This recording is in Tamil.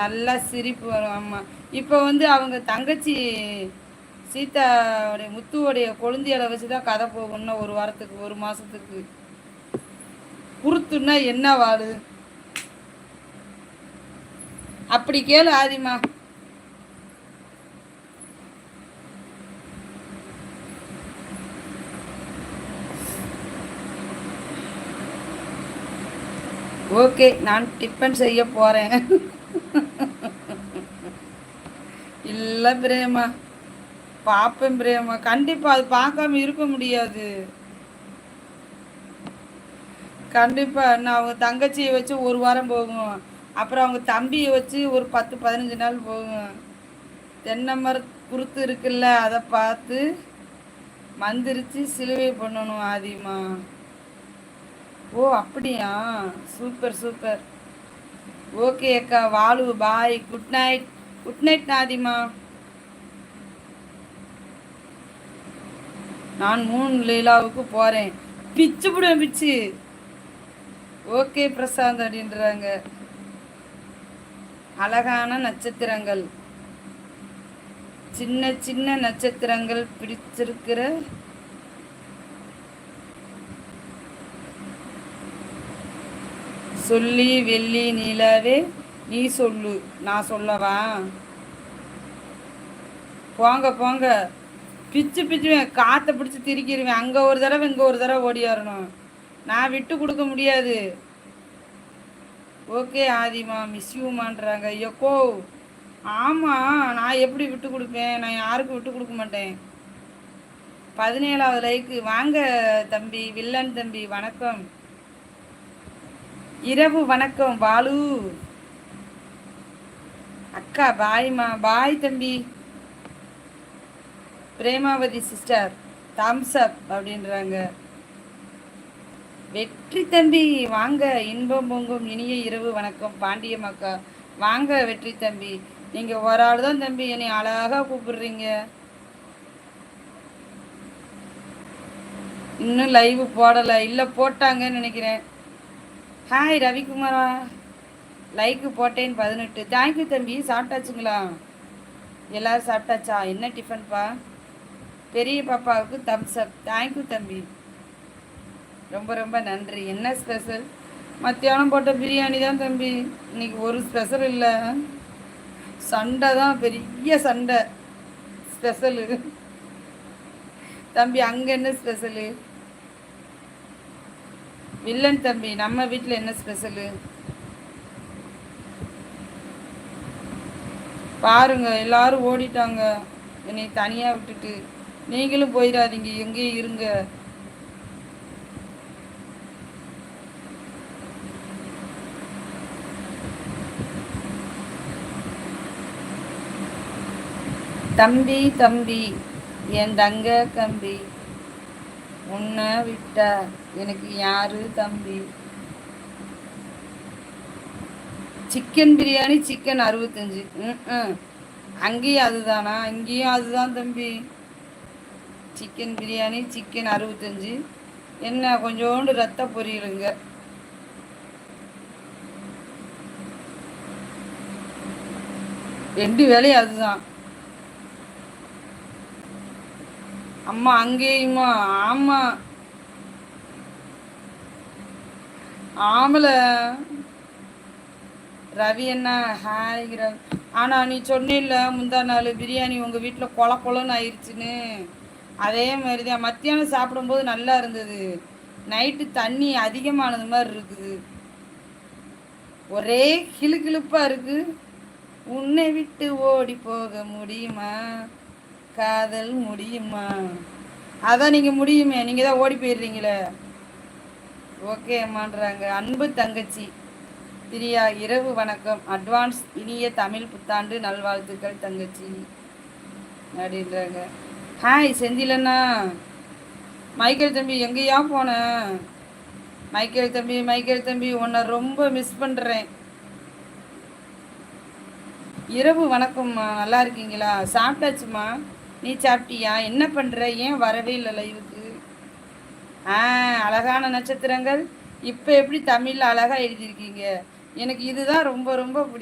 நல்லா சிரிப்பு வரும். ஆமாம் இப்போ வந்து அவங்க தங்கச்சி சீதாவுடைய முத்துவோடைய கொழுந்தியலை வச்சு தான் கதை போகணும்னா ஒரு வாரத்துக்கு ஒரு மாதத்துக்கு குருத்துன்னா என்ன வாடு? அப்படி கேளு ஆதிமா. ஓகே நான் டிஃபன் செய்ய போகிறேன் இல்லை பிரேமா. பார்ப்பேன் பிரேமா. கண்டிப்பாக அது பார்க்காம இருக்க முடியாது. கண்டிப்பாக நான் அவங்க தங்கச்சியை வச்சு ஒரு வாரம் போகும். அப்புறம் அவங்க தம்பியை வச்சு ஒரு பத்து பதினஞ்சு நாள் போகும். தென்னை மர குருத்து இருக்குல்ல அதை பார்த்து மந்திரிச்சு சிலுவை பண்ணணும் ஆதிமா. ஓ அப்படியா? Super super. ஓகே அக்கா வாலு bye good night. Good night நாதிமா. நான் மூணு லீலாவுக்கு போகிறேன் பிச்சு விடுவேன் பிச்சு. ஓகே பிரசாந்த் அப்படின்றாங்க. அழகான நட்சத்திரங்கள். சின்ன சின்ன நட்சத்திரங்கள் பிடிச்சிருக்கிற சொல்லி வெள்ளி நிலவே நீ சொல்லு. நான் சொல்லவா போங்க போங்க. பிச்சு பிச்சுவேன். காற்றை பிடிச்சி திரிக்கிடுவேன் அங்கே ஒரு தடவை இங்கே ஒரு தடவை ஓடியாரணும் நான் விட்டு கொடுக்க முடியாது. ஓகே ஆதிமா. மிஸ் யூமான்றாங்க ஆமாம் நான் எப்படி விட்டு கொடுப்பேன்? நான் யாருக்கும் விட்டு கொடுக்க மாட்டேன். பதினேழாவது லைக்கு வாங்க தம்பி. வில்லன் தம்பி. வணக்கம். இரவு வணக்கம் பாலு அக்கா பாய்மா பாய் தம்பி. பிரேமாவதி சிஸ்டர் தம்ஸ் அப் அப்படின்றாங்க. வெற்றி தம்பி வாங்க. இன்பம் பொங்கும் இனிய இரவு வணக்கம் பாண்டியம் அக்கா. வாங்க வெற்றி தம்பி. நீங்கள் ஒரு ஆள் தான் தம்பி என்னை அழகாக கூப்பிடுறீங்க. இன்னும் லைவ் போடலை இல்லை போட்டாங்கன்னு நினைக்கிறேன். ஹாய் ரவிக்குமாரா லைக்கு போட்டேன் பதினெட்டு. தேங்க்யூ தம்பி. சாப்பிட்டாச்சுங்களா? எல்லோரும் சாப்பிட்டாச்சா? என்ன டிஃபன்ப்பா பெரிய பாப்பாவுக்கு தம்ஸ் அப் தேங்க்யூ தம்பி. ரொம்ப ரொம்ப நன்றி. என்ன ஸ்பெஷல் மத்தியானம் போட்ட பிரியாணி தான் தம்பி. இன்னைக்கு ஒரு ஸ்பெஷல் இல்லை. சண்டை தான் பெரிய சண்டை. ஸ்பெஷலு தம்பி அங்கே என்ன ஸ்பெஷலு வில்லன் தம்பி நம்ம வீட்டில் என்ன ஸ்பெஷலு பாருங்க எல்லாரும் ஓடிட்டாங்க. என்னை தனியாக விட்டுட்டு. நீங்களும் போயிடாதீங்க எங்கேயும் இருங்க. தம்பி தம்பி என் தங்க கம்பி உன்னை விட்ட எனக்கு யாரு தம்பி? சிக்கன் பிரியாணி சிக்கன் அறுபத்தஞ்சு. ம் அங்கேயும் அதுதானா? இங்கேயும் அதுதான் தம்பி. சிக்கன் பிரியாணி சிக்கன் அறுபத்தஞ்சு. என்ன கொஞ்சோண்டு ரத்த பொரியலுங்க. ரெண்டு வேலையும் அதுதான். அம்மா அங்கேயுமா? ஆமாம் ஆமல. ரவி என்ன? ஹாய் ரவி ஆனால் நீ சொன்னில்ல முந்தா நாள் பிரியாணி உங்கள் வீட்டில் கொல கொலன்னு ஆயிடுச்சுன்னு அதே மாதிரி தான் மத்தியானம் சாப்பிடும்போது நல்லா இருந்தது. நைட்டு தண்ணி அதிகமானது மாதிரி இருக்குது. ஒரே கிளு கிளுப்பாக இருக்குது உன்னை விட்டு ஓடி போக முடியுமா? காதல் முடியுமா? அதான் நீங்கள் முடியுமே நீங்கள் தான் ஓடி போயிடுறீங்களே. ஓகே அம்மான்றாங்க. அன்பு தங்கச்சி. பிரியா இரவு வணக்கம். அட்வான்ஸ் இனிய தமிழ் புத்தாண்டு நல்வாழ்த்துக்கள் தங்கச்சி. அப்படின்றாங்க. ஹாய் செந்திலண்ணா. மைக்கேல் தம்பி எங்கேயா போனேன் மைக்கேல் தம்பி மைக்கேல் தம்பி உன்னை ரொம்ப மிஸ் பண்ணுறேன் இரவு வணக்கம்மா. நல்லா இருக்கீங்களா? சாப்பிட்டாச்சுமா? நீ சாப்பிட்டியா? என்ன பண்ணுற ஏன் வரவே இல்லை லைவுக்கு ஆ அழகான நட்சத்திரங்கள். இப்போ எப்படி தமிழில் அழகாக எழுதியிருக்கீங்க? எனக்கு இதுதான் ரொம்ப ரொம்ப பிடிக்கும்